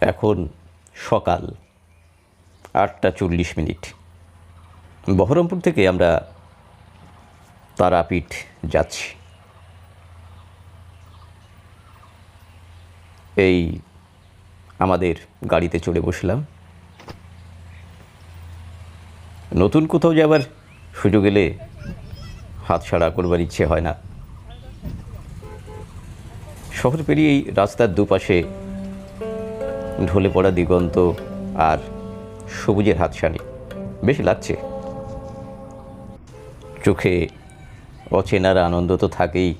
এখন সকাল আটটা চল্লিশ মিনিট। বহরমপুর থেকে আমরা তারাপীঠ যাচ্ছি। এই আমাদের গাড়িতে চড়ে বসলাম। নতুন কোথাও যাবার সুযোগ এলে হাতছাড়া করবার ইচ্ছে হয় না। শহর পেরিয়ে এই রাস্তার দুপাশে ঢলে পড়া দিগন্ত আর সবুজের হাতছানি বেশ লাগছে। চোখে অচেনার আনন্দ তো থাকেই।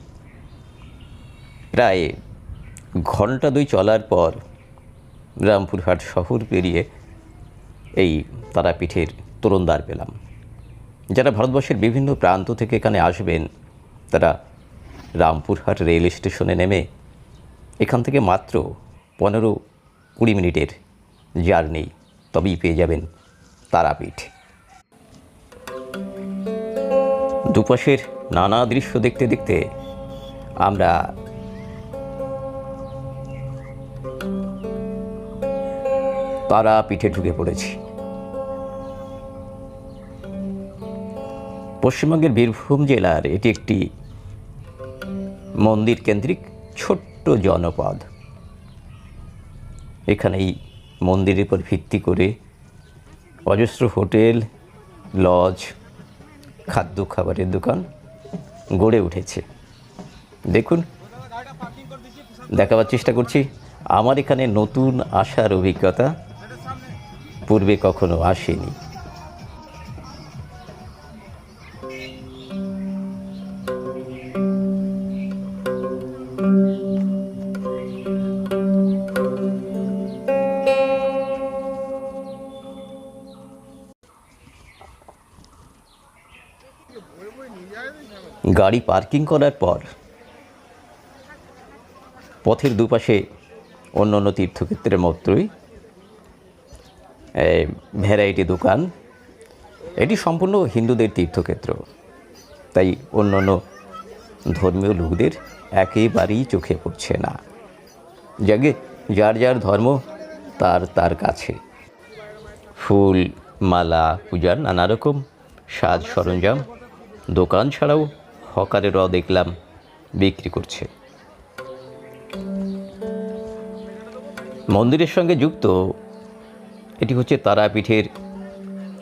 প্রায় ঘণ্টা দুই চলার পর রামপুরহাট শহর পেরিয়ে এই তারাপীঠের তরুণদ্বার পেলাম। যারা ভারতবর্ষের বিভিন্ন প্রান্ত থেকে এখানে আসবেন, তারা রামপুরহাট রেল স্টেশনে নেমে এখান থেকে মাত্র পনেরো কুড়ি মিনিটের জার্নি তবেই পেয়ে যাবেন তারাপীঠ। দুপাশের নানা দৃশ্য দেখতে দেখতে আমরা তারাপীঠে ঢুকে পড়েছি। পশ্চিমবঙ্গের বীরভূম জেলার এটি একটি মন্দির কেন্দ্রিক ছোট্ট জনপদ। এখানেই মন্দিরের উপর ভিত্তি করে অজস্র হোটেল, লজ, খাদ্য খাবারের দোকান গড়ে উঠেছে। দেখুন, দেখাবার চেষ্টা করছি। আমার এখানে নতুন আসার অভিজ্ঞতা পূর্বে কখনো আসেনি। গাড়ি পার্কিং করার পর পথের দুপাশে অন্য অন্য তীর্থক্ষেত্রের মতোই ভ্যারাইটি দোকান। এটি সম্পূর্ণ হিন্দুদের তীর্থক্ষেত্র। তাই অন্য অন্য ধর্মীয় লোকদের একেবারেই চোখে পড়ছে না। যাকে যার যার ধর্ম, তার তার কাছে। ফুল, মালা, পূজার নানা রকম সাজ সরঞ্জাম, দোকান ছাড়াও হকারেরাও দেখলাম, বিক্রি করছে। মন্দিরের সঙ্গে যুক্ত, এটি হচ্ছে তারাপীঠের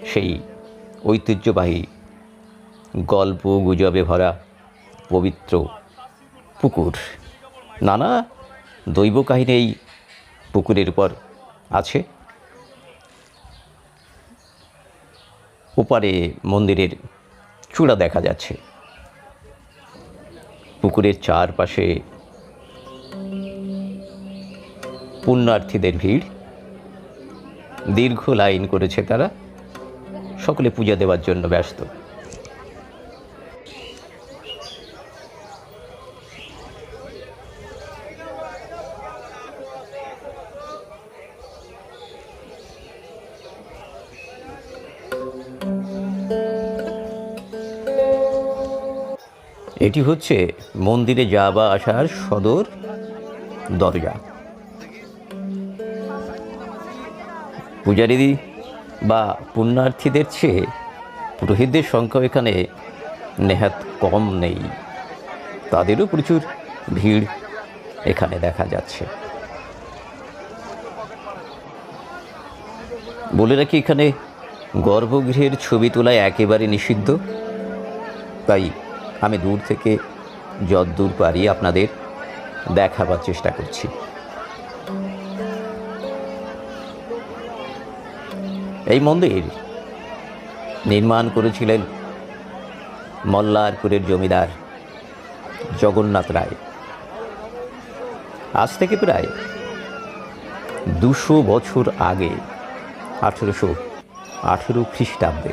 সেই ঐতিহ্যবাহী গল্প গুজবে ভরা পবিত্র পুকুর। নানা দৈব কাহিনী এই পুকুরের উপর আছে। ওপারে মন্দিরের চূড়া দেখা যাচ্ছে। পুকুরের চারপাশে পুণ্যার্থীদের ভিড়। দীর্ঘ লাইন করেছে তারা। সকলে পূজা দেওয়ার জন্য ব্যস্ত। এটি হচ্ছে মন্দিরে যাওয়া আসার সদর দরজা। পূজারীদি বা পুণ্যার্থীদের চেয়ে পুরোহিতদের সংখ্যা এখানে নেহাত কম নেই। তাদেরও প্রচুর ভিড় এখানে দেখা যাচ্ছে। বলে রাখি, এখানে গর্ভগৃহের ছবি তোলা একেবারে নিষিদ্ধ। তাই আমি দূর থেকে যদ্দূর পারি আপনাদের দেখাবার চেষ্টা করছি। এই মন্দির নির্মাণ করেছিলেন মল্লারপুরের জমিদার জগন্নাথ রায়। আজ থেকে প্রায় দুশো বছর আগে, আঠেরোশো আঠেরো খ্রিস্টাব্দে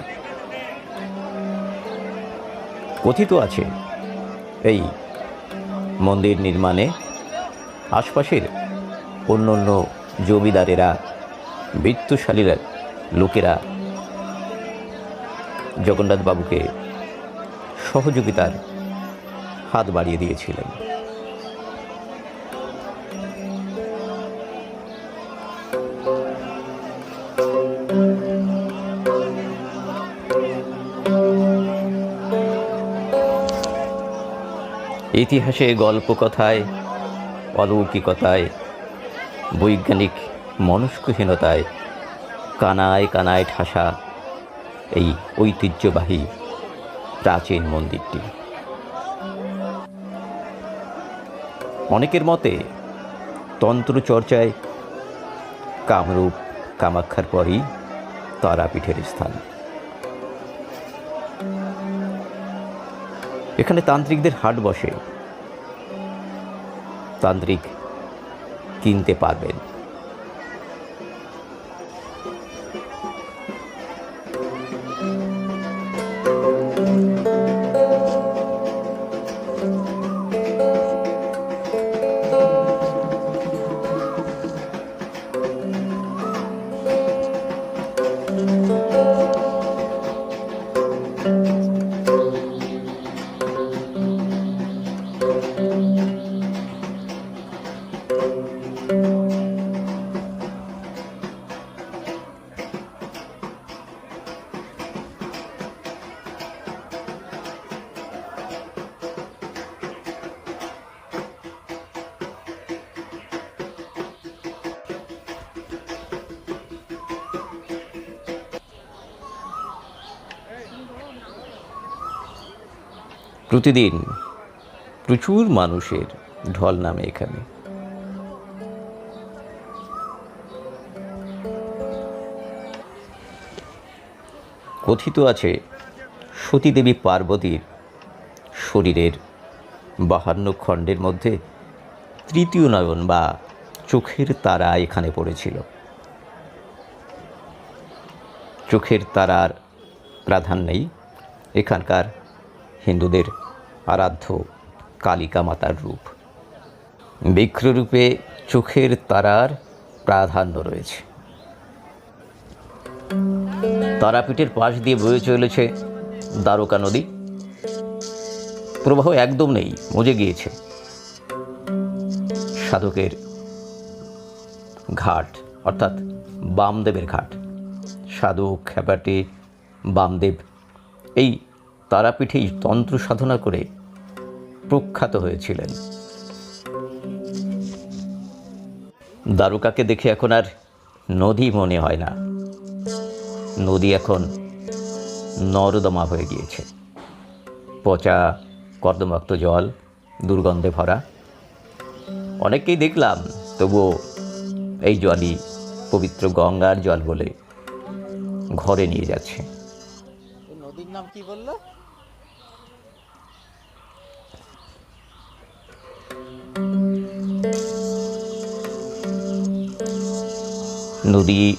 কথিত আছে। এই মন্দির নির্মাণে আশপাশের অন্য অন্য জমিদারেরা, বৃত্তশালীরা, লোকেরা জগন্নাথবাবুকে সহযোগিতার হাত বাড়িয়ে দিয়েছিলেন। ইতিহাসে গল্প কথায় অলৌকিকতায়, বৈজ্ঞানিক মনস্কহীনতায়, কানায় কানায় ঠাসা এই ঐতিহ্যবাহী প্রাচীন মন্দিরটি। অনেকের মতে, তন্ত্রচর্চায় কামরূপ কামাক্ষার পরই তারাপীঠের স্থান। এখানে তান্ত্রিকদের হাট বসে। তান্ত্রিক কিনতে পারবেন। প্রতিদিন প্রচুর মানুষের ঢল নামে এখানে। কথিত আছে, সতীদেবী পার্বতীর শরীরের বাহান্ন খণ্ডের মধ্যে তৃতীয় নয়ন বা চোখের তারা এখানে পড়েছিল। চোখের তারার প্রাধান্যেই এখানকার হিন্দুদের আরাধ্য কালিকা মাতার রূপ। বিক্ররূপে চোখের তারার প্রাধান্য রয়েছে। তারাপীঠের পাশ দিয়ে বয়ে চলেছে দ্বারকা নদী। প্রবাহ একদম নেই, মজে গিয়েছে। সাধকের ঘাট, অর্থাৎ বামদেবের ঘাট। সাধক খ্যাপাটি বামদেব এই তারাপীঠেই তন্ত্র সাধনা করে প্রখ্যাত হয়েছিলেন। দারুকাকে দেখে এখন আর নদী মনে হয় না। নদী এখন নর্দমা হয়ে গিয়েছে। পচা কর্দমাক্ত জল, দুর্গন্ধে ভরা। অনেককেই দেখলাম, তবুও এই জলই পবিত্র গঙ্গার জল বলে ঘরে নিয়ে যাচ্ছে। নদীর নাম কি বলল? নদী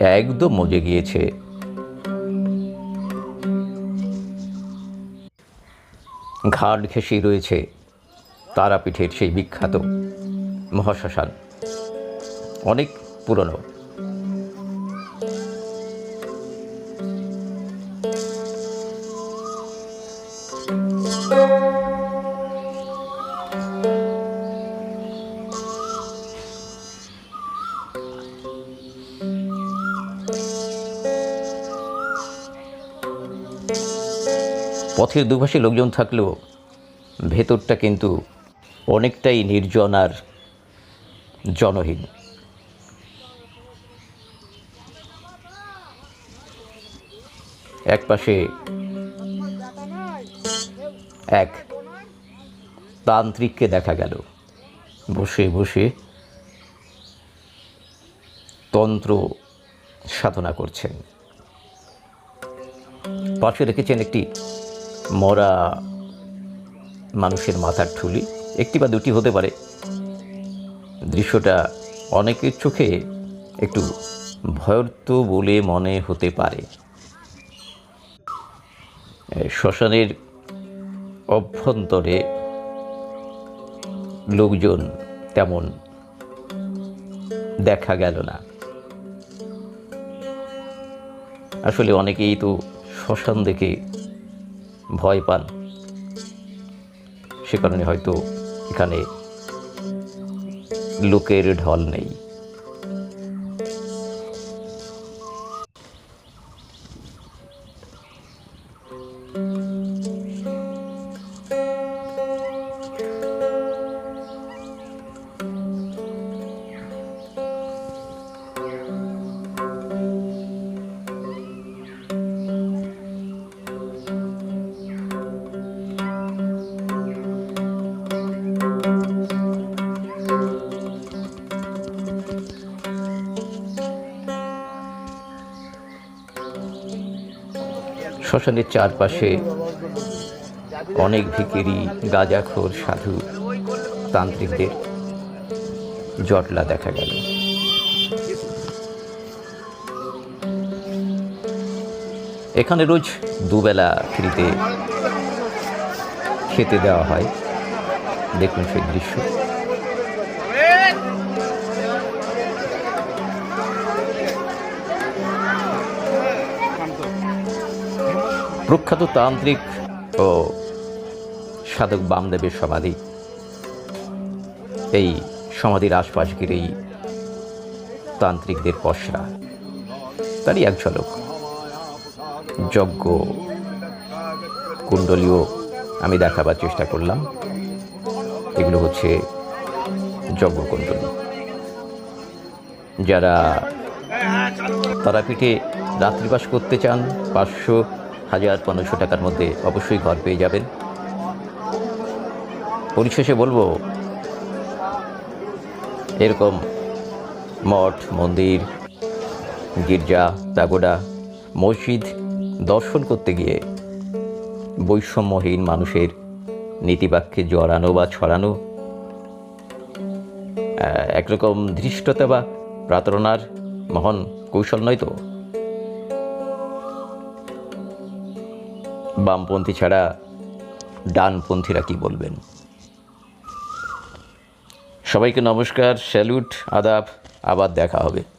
একদম মজে গিয়েছে। ঘাট ঘেঁষেই রয়েছে তারাপীঠের সেই বিখ্যাত মহাশ্মশান। অনেক পুরনো। পথের দুপাশে লোকজন থাকলেও ভেতরটা কিন্তু অনেকটাই নির্জন আর জনহীন। এক পাশে এক তান্ত্রিককে দেখা গেল। বসে বসে তন্ত্র সাধনা করছেন। পাশে রেখেছেন একটি মরা মানুষের মাথার ঠুলি, একটি বা দুটি হতে পারে। দৃশ্যটা অনেকের চোখে একটু ভয়র্ত বলে মনে হতে পারে। শ্মশানের অভ্যন্তরে লোকজন তেমন দেখা গেল না। আসলে অনেকেই তো শ্মশান দেখে ভয় পান। সে কারণে হয়তো এখানে লোকের ঢল নেই। শ্মশানের চারপাশে অনেক ভিকিরি, গাজাখোর, সাধু, তান্ত্রিকদের জটলা দেখা গেল। এখানে রোজ দুবেলা ফ্রিতে খেতে দেওয়া হয়। দেখুন সেই দৃশ্য। প্রখ্যাত তান্ত্রিক ও সাধক বামদেবের সমাধি। এই সমাধির আশপাশ ঘিরেই তান্ত্রিকদের পসরা। তারই এক ঝলক। যজ্ঞ কুণ্ডলীয় আমি দেখাবার চেষ্টা করলাম। এগুলো হচ্ছে যজ্ঞকুণ্ডলী যারা তারাপীঠে রাত্রিবাস করতে চান পাঁচশো হাজার পনেরোশো টাকার মধ্যে অবশ্যই ঘর পেয়ে যাবেন। পরিশেষে বলব, এরকম মঠ, মন্দির, গির্জা প্যাগোডা মসজিদ দর্শন করতে গিয়ে বৈষম্যহীন মানুষের নীতিবাক্যে জড়ানো বা ছড়ানো একরকম ধৃষ্টতা বা প্রাতরণার মহান কৌশল নয় তো? বামপন্থী ছাড়া ডানপন্থীরা কি বলবেন? সবাইকে নমস্কার স্যালুট আদাব আবার দেখা হবে।